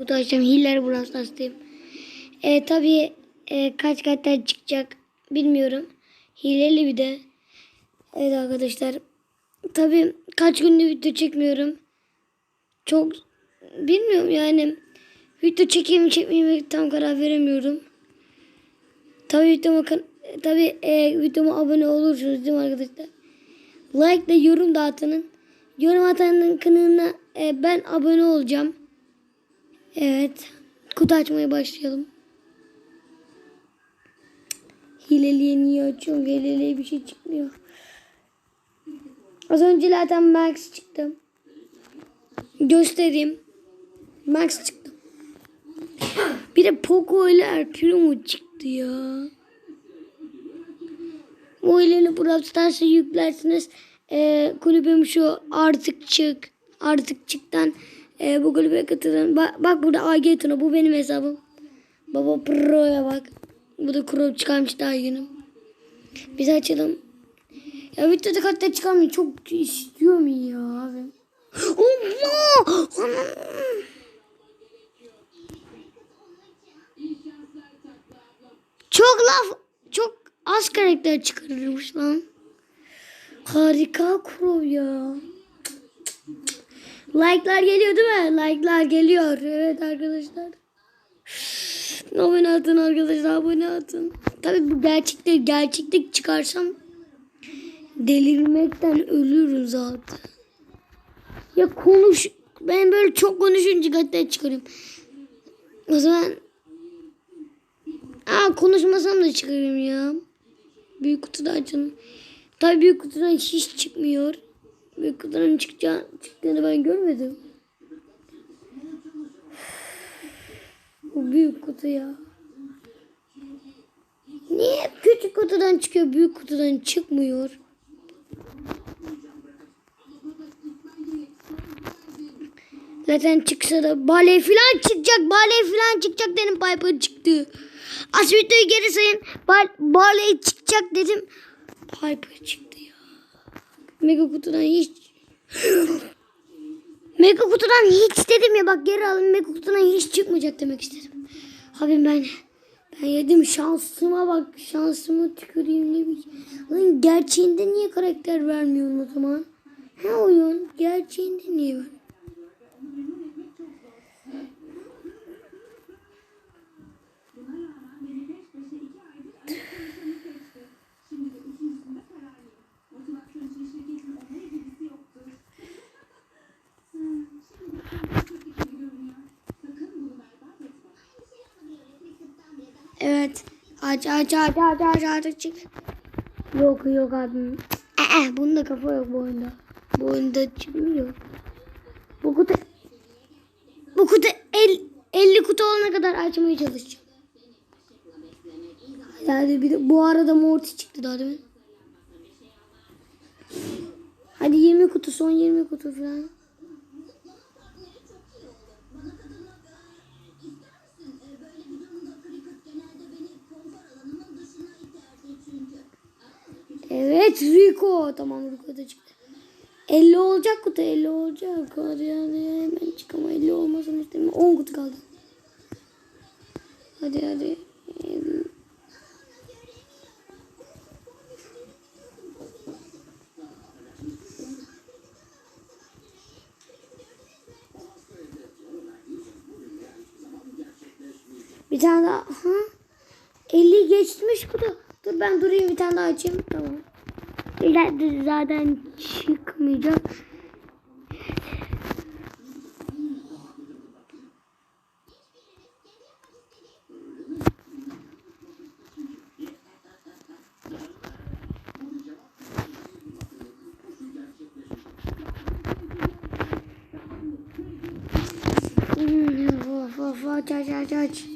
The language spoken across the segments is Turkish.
Bu da açacağım. Hiller Brawl Stars'tayım. E, tabii e, kaç karakter çıkacak bilmiyorum. Hileli bir de. Evet arkadaşlar. Tabii kaç gündür video çekmiyorum. Çok bilmiyorum yani. Video çekeyim mi çekmeyeyim mi tam karar veremiyorum. Tabii videoma, tabii e, videoma abone olursunuz değil mi arkadaşlar? Like da yorum da. Yorum atanın kanalına e, ben abone olacağım. Evet. Kutu açmaya başlayalım. Hileliye niye açıyorum? Hileliye bir şey çıkmıyor. Az önce zaten Max çıktı. Göstereyim. Max çıktı. Bir de Poco ile El Primo çıktı ya. O ileri Brawl Stars'a yüklersiniz. Ee, kulübüm şu artık çık. Artık çıktan ee, bu kulübe katılın. Bak, bak burada AG Tuna bu benim hesabım. Baba Pro'ya bak. Bu da Pro çıkarmış daha yeni. Biz açalım. Ya videoda katta çıkarmayı çok istiyorum ya abi. Çok laf, çok az karakter çıkarırmış lan. Harika Crow ya. Like'lar geliyor değil mi? Like'lar geliyor. Evet arkadaşlar. Abone atın arkadaşlar abone atın. Tabii bu gerçeklik gerçeklik çıkarsam delirmekten ölürüm zaten. Ya konuş ben böyle çok konuşunca karakter çıkarıyorum. O zaman Aa konuşmasam da çıkarım ya. Büyük kutuda açalım. Tabii büyük kutudan hiç çıkmıyor. Büyük kutudan çıkacağı, çıktığını ben görmedim. Bu büyük kutu ya. Niye küçük kutudan çıkıyor büyük kutudan çıkmıyor? Zaten çıksa da bale falan çıkacak. Bale falan çıkacak dedim Piper çıktı. Az videoyu geri sayın. Bal bale çıkacak dedim. Piper çıktı. Mega kutudan hiç Mega kutudan hiç dedim ya bak geri alın mega kutudan hiç çıkmayacak demek istedim. Abi ben ben yedim şansıma bak şansımı tüküreyim ne. Lan gerçeğinde niye karakter vermiyorsun o zaman? Ha oyun gerçeğinde niye ver? Evet. Aç aç aç aç aç aç çık. Yok yok abim. Ee, bunda kafa yok bu oyunda. Bu oyunda çıkmıyor. Bu kutu bu kutu el, 50 kutu olana kadar açmaya çalışacağım. Yani bir de bu arada Morty çıktı daha değil mi? Hadi 20 kutu son 20 kutu falan. Evet Rico. Tamam Rico da çıktı. 50 olacak kutu 50 olacak. Hadi yani hemen çık ama 50 olmasını istemiyorum. 10 kutu kaldı. Hadi hadi. Bir tane daha. Ha? 50 geçmiş kutu. Dur ben durayım bir tane daha açayım. Tamam. İleride zaten çıkmayacak. Hmm, aç aç aç aç.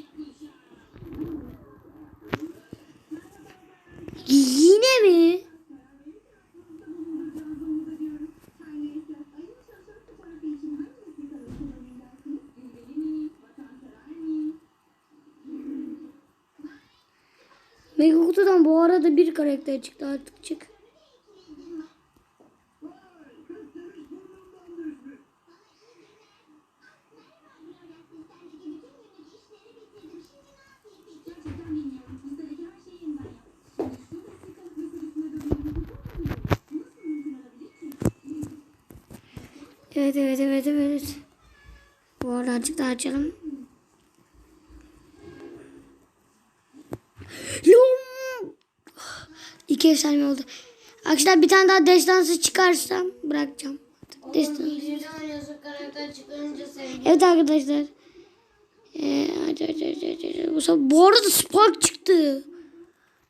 Mega kutudan bu arada bir karakter çıktı artık çık. Evet evet evet evet. Bu arada azıcık daha açalım. Lum! İki efsane oldu. Arkadaşlar bir tane daha destansı çıkarsam bırakacağım. Destan. Hileli oynuyorsun karakter çıkınca sevdim. Evet arkadaşlar. Ee, aç, aç. bu, sefer- bu arada Spark çıktı.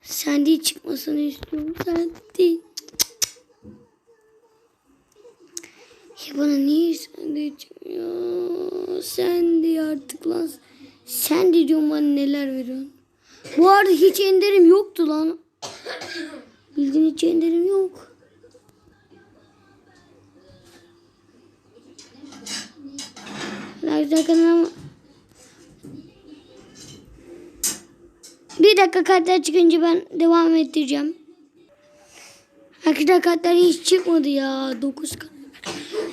Sandy çıkmasını istiyorum. Sandy. Ya bana niye Sandy çıkmıyor? Sandy artık lan. Sandy diyorum bana neler veriyorsun. Bu arada hiç enderim yoktu lan. Bildiğin hiç enderim yok. Arkadaşlar kanalıma Bir dakika kartlar çıkınca ben devam ettireceğim. Arkadaşlar kartlar hiç çıkmadı ya. 9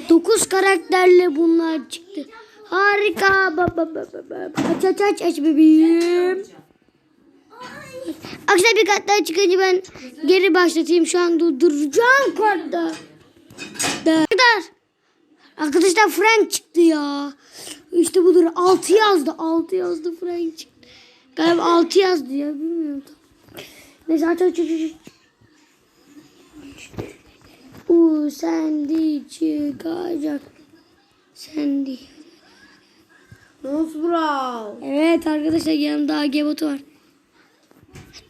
9 karakterle bunlar çıktı. Harika. Aç aç aç aç bebeğim. Arkadaşlar bir kart daha çıkınca ben geri başlatayım. Şu an durduracağım kartı. Arkadaşlar. Arkadaşlar Frank çıktı ya. İşte budur. 6 yazdı. 6 yazdı Frank çıktı. Galiba 6 yazdı ya. Bilmiyorum. Neyse aç aç aç. aç. Uuu sendi çıkacak. Sendi. Nasıl bro? Evet arkadaşlar yanımda AG botu var.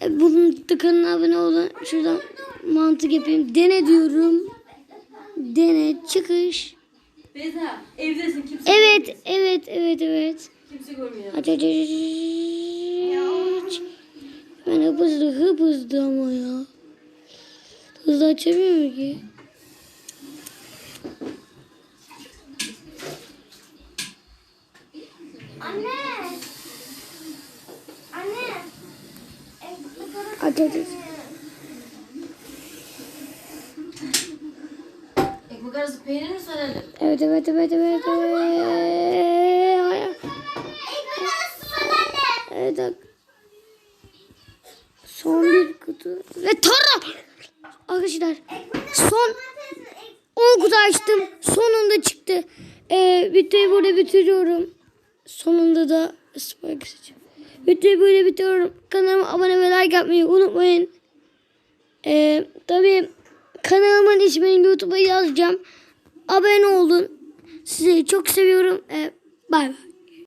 E, Bunun tıkanına abone olun. Şuradan mantık yapayım. Dene diyorum. Dene çıkış. Beyza evdesin kimse Evet evet evet evet. kimse görmüyor. Ben hıp hızlı hıp hızlı ama ya. Hızlı açamıyorum ki. Anne. Aç. Ekmek arası peynir mi saralım? Evet evet evet evet. Evet. Ekmek arası anne. Evet. Son bir kutu. Ve tara. Arkadaşlar son 10 kutu açtım. Sonunda çıktı. Ee, videoyu burada bitiriyorum. Sonunda da Spike seçeceğim. Videoyu böyle bitiriyorum. Kanalıma abone ve like yapmayı unutmayın. Ee, tabii kanalımın ismini YouTube'a yazacağım. Abone olun. Sizi çok seviyorum. Ee, bay bay.